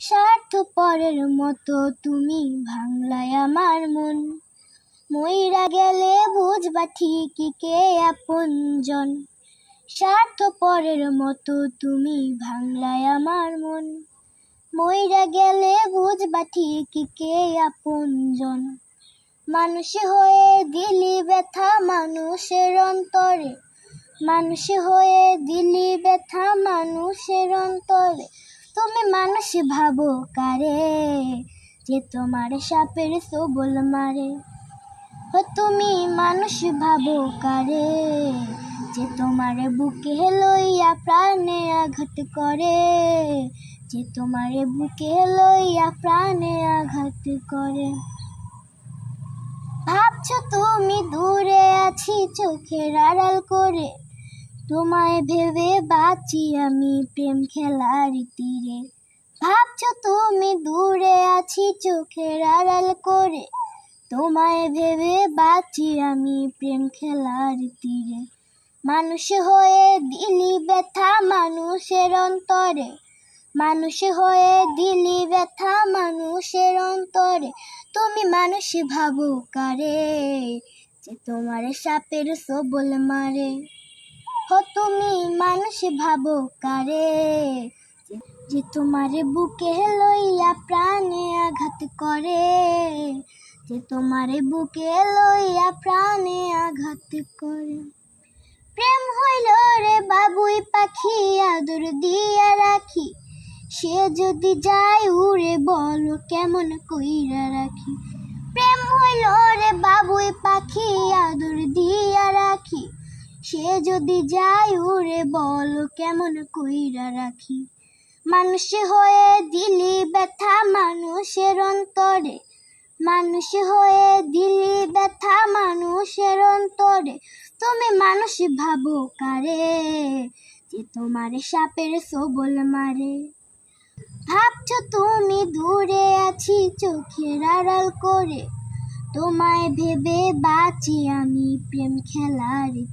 স্বার্থ পরের মতো তুমি ভাঙলায় আমার মন। মইরা গেলে বুঝবা ঠিকই কে আপনজন স্বার্থ পরের মতো তুমি ভাঙলায় আমার মন। মইরা গেলে বুঝবা ঠিকই কে আপনজন মানুষ হয়ে দিলি ব্যথা মানুষের অন্তরে। মানুষ হয়ে দিলি ব্যথা মানুষের অন্তরে। তুমি মানুষ ভাবো কারে যে তোমার সাপের সবল মারে। ও তুমি মানুষ ভাবো কারে যে তোমার বুকে লইয়া প্রাণে আঘাত করে। যে তোমার বুকে লইয়া প্রাণে আঘাত করে। ভাবছ তুমি দূরে আছি চোখের আড়াল করে। তোমায় ভেবে বাঁচি আমি প্রেম খেলার তীরে। ভাবছ তুমি দূরে আছি চোখের আড়াল করে। তোমায় ভেবে বাঁচি আমি প্রেম খেলার তীরে। মানুষ হয়ে দিলি ব্যথা মানুষের অন্তরে। মানুষ হয়ে দিলি ব্যথা মানুষের অন্তরে। তুমি মানুষ ভাবো কারে, যে তোমার সাপের সবল মারে। তুমি মানুষ ভাবো কারে? যে- যে তোমার বুকে লইয়া প্রাণে আঘাত করে। যে তোমার বুকে লইয়া প্রাণে আঘাত করে। প্রেম হইল রে বাবুই পাখি, আদর দিয়া রাখি। সে যদি যায় উড়ে বলো কেমন কইরা যদি যায় উড়ে বল, কেমন কইরা রাখি? মানুষ হয়ে দিলি ব্যথা মানুষের অন্তরে। মানুষ হয়ে দিলি ব্যথা মানুষের অন্তরে। তুমি মানুষ ভাবো কারে? যে তোমার সাপের সবল মারে। ভাবছ তুমি দূরে আছি চোখের আড়াল করে। তোমায় ভেবে বাঁচি আমি প্রেম খেলার